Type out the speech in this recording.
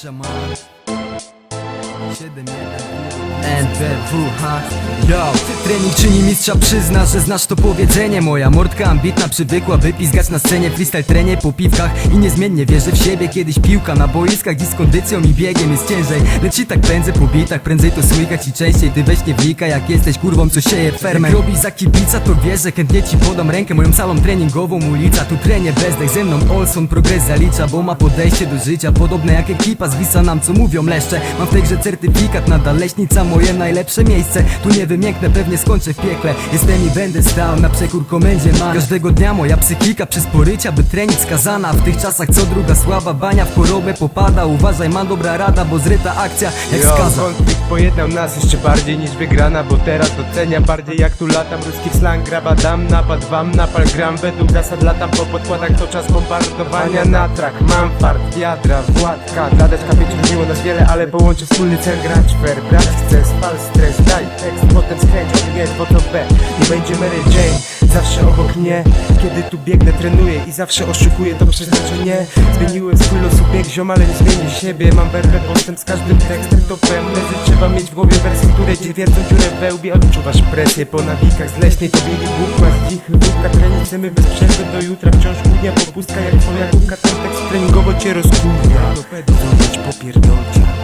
什么？WH Yo, trening czyni mistrza przyzna, że znasz to powiedzenie. Moja mordka ambitna przywykła wypizgać na scenie. Freestyle trenie po piwkach i niezmiennie wierzę w siebie. Kiedyś piłka na boiskach, dziś z kondycją i biegiem jest ciężej. Lecz i tak pędzę po bitach, prędzej to słykać i częściej. Ty weź nie wnikaj, jak jesteś kurwą co sieje ferment Jak robisz za kibica to wiesz, że chętnie ci podam rękę. Moją salą treningową ulica, tu trenie bezdech. Ze mną Olson progres zalicza, bo ma podejście do życia Podobne jak ekipa, zwisa nam co mówią leszcze. Mam w tej grze nadal leśnica moje najlepsze miejsce. Tu nie wymięknę, pewnie skończę w piekle. Jestem i będę stał na przekór komendzie man Każdego dnia moja psychika przez porycia, by trening skazana. W tych czasach co druga słaba bania w chorobę popada. Uważaj, mam dobra rada, bo zryta akcja jak Jo, skaza. konflikt pojednał nas jeszcze bardziej niż wygrana Bo teraz docenia bardziej jak tu latam. Ruski slang graba dam napad wam napal gram. Według zasad latam po podkładach to czas bombardowania na trak. Mam fart, wiadra, władka. Dla deszka pięć miło nas wiele, ale połączy wspólny cel grać fair Brać chce, spal stres, daj tekst, potem skręć nie, bo to B. Nie będzie Mary Jane, zawsze obok mnie. Kiedy tu biegnę, trenuję i zawsze oszukuję to przeznaczenie Zmieniłem swój los ubieg, ziom, ale nie zmienię siebie. Mam werwę, postęp z każdym tekstem to pewne Że trzeba mieć w głowie wersy, które ci wiercą dziurę we łbie Odczuwasz presję po nawikach z leśnej To bieli Bóg, masz dzichy łupka Trening chcemy bez przerwy do jutra Wciąż kłódnia po pustkach jak twoja główka Ten tekst treningowo cię rozkurwia. Zobacz popierdolcia